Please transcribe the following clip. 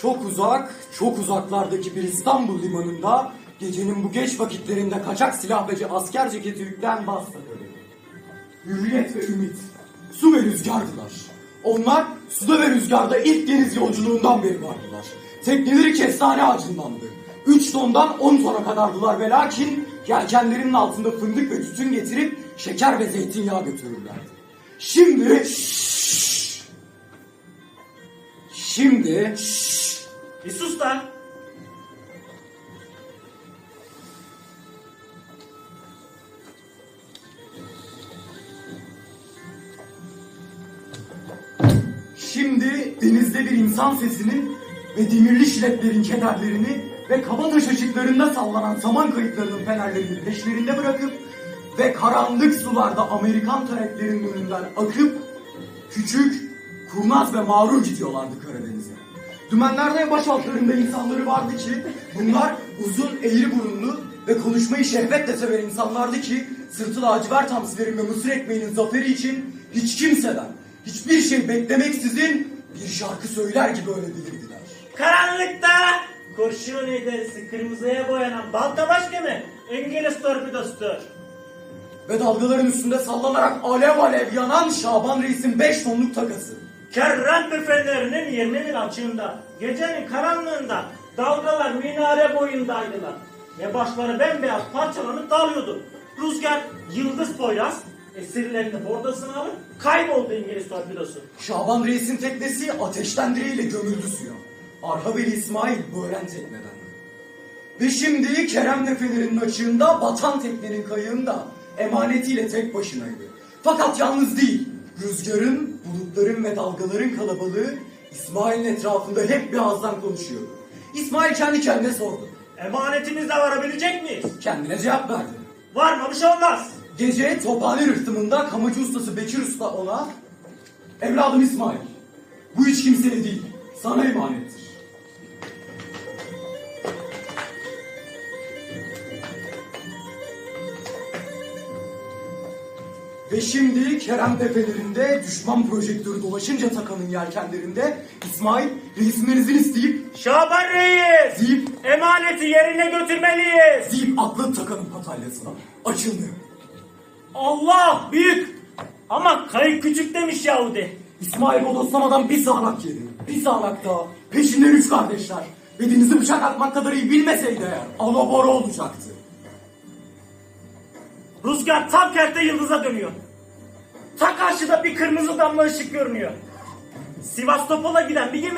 Çok uzak, çok uzaklardaki bir İstanbul limanında gecenin bu geç vakitlerinde kaçak silah ve asker ceketi yüklen bastı. Hürriyet ve ümit, su ve rüzgardılar. Onlar suda ve rüzgarda ilk deniz yolculuğundan beri vardılar. Tekneleri kestane ağacındandı. Üç tondan on tona kadardılar ve lakin yelkenlerinin altında fındık ve tütün getirip şeker ve zeytinyağı götürürlerdi. Şimdi... Şimdi... Bir sus lan. Şimdi denizde bir insan sesinin ve demirli şiletlerin kederlerini ve kabataş ışıklarında sallanan saman kayıklarının fenerlerini peşlerinde bırakıp ve karanlık sularda Amerikan taretlerinin önünden akıp küçük, kurnaz ve mağrur gidiyorlardı Karadeniz'e. Dümenlerde baş altlarında insanları vardı ki bunlar uzun, eğri burunlu ve konuşmayı şehvetle seven insanlardı ki sırtı lacivert hamsilerin ve mısır ekmeğinin zaferi için hiç kimseden, hiçbir şey beklemeksizin bir şarkı söyler gibi öyle bilirdiler. Karanlıkta kurşun iderisi kırmızıya boyanan baltabaş gemi İngiliz torpidosudur. Ve dalgaların üstünde sallanarak alev alev yanan Şaban Reis'in 5 tonluk takası. Kerrem büfelerinin 20 mil açığında, gecenin karanlığında dalgalar minare boyundaydılar. Ve başları bembeyaz parçalanıp dalıyordu. Rüzgar yıldız poyraz esirlerini bordasına alıp kayboldu İngiliz torpidosu. Şaban Reis'in teknesi ateşten direğiyle gömüldü suya. Arhabeli İsmail Böğren tekneden. Ve şimdi Kerem Nefelerinin açığında batan teknenin kayığında emanetiyle tek başınaydı. Fakat yalnız değil. Rüzgarın, bulutların ve dalgaların kalabalığı İsmail'in etrafında hep bir ağızdan konuşuyordu. İsmail kendi kendine sordu. Emanetimizle varabilecek miyiz? Kendine cevap verdi. Varmamış olmaz. Gece tophane rıhtımında kamacı ustası Bekir Usta ona Evladım İsmail bu hiç kimseye değil sana emanettir. Ve şimdi Kerem tepelerinde düşman projektörü dolaşınca takanın yelkenlerinde İsmail reisimlerinizin isteyip Şaban Reis! deyip Emaneti yerine götürmeliyiz. deyip aklı takanın patalyasına açıldı. Allah büyük. Ama kayık küçük demiş Yahudi. İsmail bodoslamadan bir sağanak yedi. Bir sağanak daha. Peşinden üç kardeşler. Ve denizi bıçak atmak kadar iyi bilmeseydi eğer. Alabora olacaktı. Rüzgar tam kerte yıldıza dönüyor. Ta karşıda bir kırmızı damla ışık görünüyor. Sivastopol'a giden bir gemi